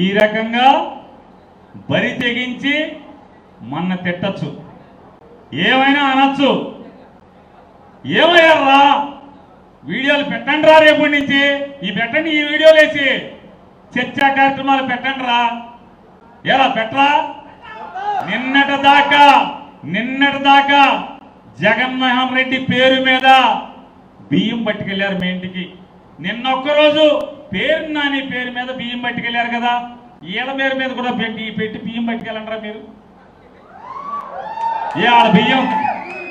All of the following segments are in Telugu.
ఈ రకంగా బరి తెగించి మన తిట్టచ్చు. ఏమైనా అనొచ్చు? ఏమయ్యారా వీడియోలు పెట్టండి రా రేపటి నుంచి? ఈ పెట్టండి ఈ వీడియోలు వేసి. చర్చా కార్యక్రమాలు పెట్టండి రా ఎలా పెట్టరా? నిన్నటి దాకా నిన్నటి దాకా జగన్మోహన్ రెడ్డి పేరు మీద బియ్యం పట్టుకెళ్ళారు మీ ఇంటికి. నిన్నొక్కరోజు పేరు నాని పేరు మీద బియ్యం పట్టుకెళ్ళారు కదా. ఈల పేరు మీద కూడా పెట్టి పెట్టి బియ్యం పట్టుకెళ్ళంటారా మీరు. ఏ వాళ్ళ బియ్యం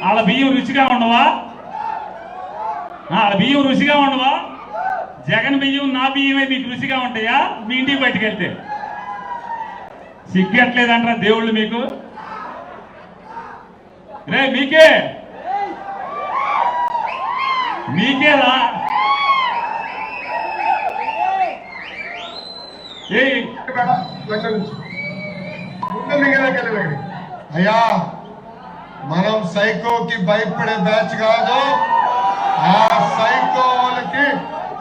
వాళ్ళ బియ్యం రుచిగా ఉండవా? వాళ్ళ బియ్యం రుచిగా ఉండవా? జగన్ బియ్యం నా బియ్యమే మీకు రుచిగా ఉంటాయా? మీ ఇంటికి పట్టుకెళ్తే. సిగ్గట్లేదంటారా దేవుళ్ళు మీకు. రే మీకే. మీకేరా ఏ అయ్యా మనం సైకోకి భయపడే బ్యాచ్ కాదు ఆ సైకోలకి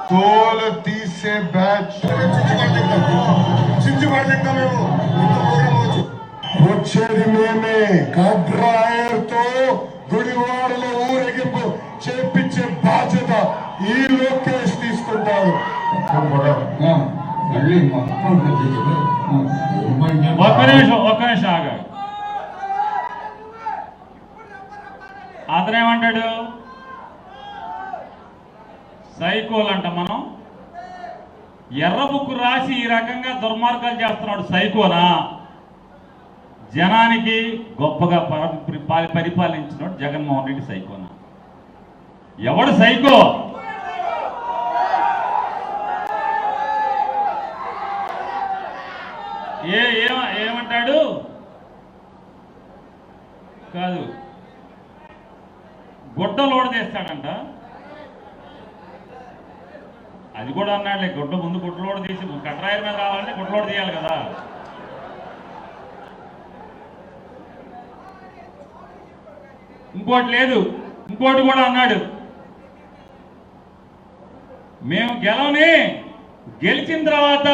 తోలు తీసే బ్యాచ్ వచ్చేది మేమే కడ్రాయర్తో ఒక్క నిమిషం ఒక్క నిమిషం ఆగా. అతనేమంటాడు? సైకోలు అంట మనం. ఎర్ర బుక్కు రాసి ఈ రకంగా దుర్మార్గాలు చేస్తున్నాడు సైకోనా? జనానికి గొప్పగా పరి- పరిపాలించినాడు జగన్మోహన్ రెడ్డి సైకోనా? ఎవడు సైకో ఏ ఏమ ఏమంటాడు? కాదు. గుడ్డ లోడ్ చేస్తాడంట. అది కూడా అన్నాడులే గుడ్డ ముందు గుడ్డ లోడ్ తీసి కట్రాయర్ మీద రావాలంటే గుడ్డ లోడ్ చేయాలి కదా. ఇంకోటి లేదు. ఇంకోటి కూడా అన్నాడు. మేము గెలవని గెలిచిన తర్వాత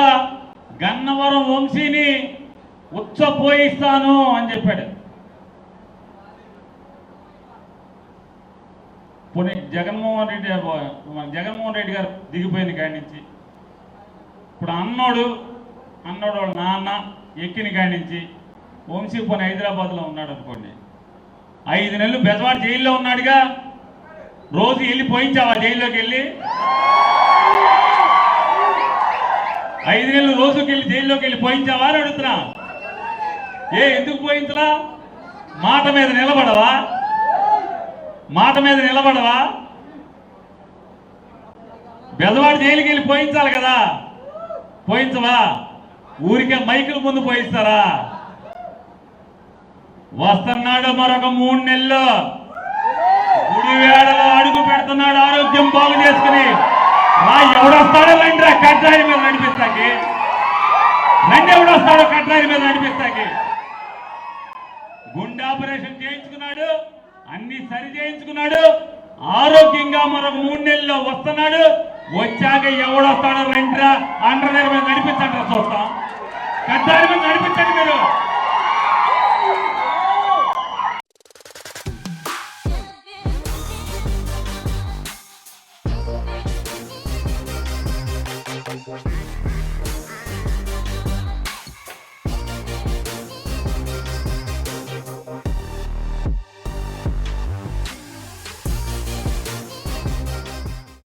గన్నవరం వంశీని ఉచ్చపోయిస్తాను అని చెప్పాడు. పోనీ జగన్మోహన్ రెడ్డి జగన్మోహన్ రెడ్డి గారు దిగిపోయింది కాడి నుంచి. ఇప్పుడు అన్నోడు అన్నోడు నాన్న ఎక్కిన కాడి నుంచి. వంశీ పోనీ హైదరాబాద్లో ఉన్నాడు అనుకోండి. ఐదు నెలలు బెజవాడ జైల్లో ఉన్నాడుగా. రోజు వెళ్ళి పోయించావా జైల్లోకి వెళ్ళి? ఐదు నెలలు రోజుకి వెళ్ళి జైల్లోకి వెళ్ళి పోయించావా అని అడుగుతున్నా. ఏ ఎందుకు పోయించరా మాట మీద నిలబడవా? మాట మీద నిలబడవా? బెదవాడు జైలుకి వెళ్ళి పోయించాలి కదా. పోయించవా? ఊరికే మైకుల ముందు పోయిస్తారా? వస్తున్నాడు మరొక మూడు నెలలు. గుడివేడలో అడుగు పెడుతున్నాడు ఆరోగ్యం బాగు చేసుకుని. రా ఎవడొస్తాడో రండి కట్రాయి మీద నడిపిస్తాకి. రండి ఎవడొస్తాడో కట్రాయి మీద నడిపిస్తాకి. గుండె ఆపరేషన్ చేయించుకున్నాడు అన్ని సరి చేయించుకున్నాడు ఆరోగ్యంగా మరొక మూడు నెలల్లో వస్తున్నాడు వచ్చాక ఎవడొస్తాడో రండిరా అండర్ మీద నడిపించండి రా చూస్తాం కట్టారి మీద నడిపించండి మీరు.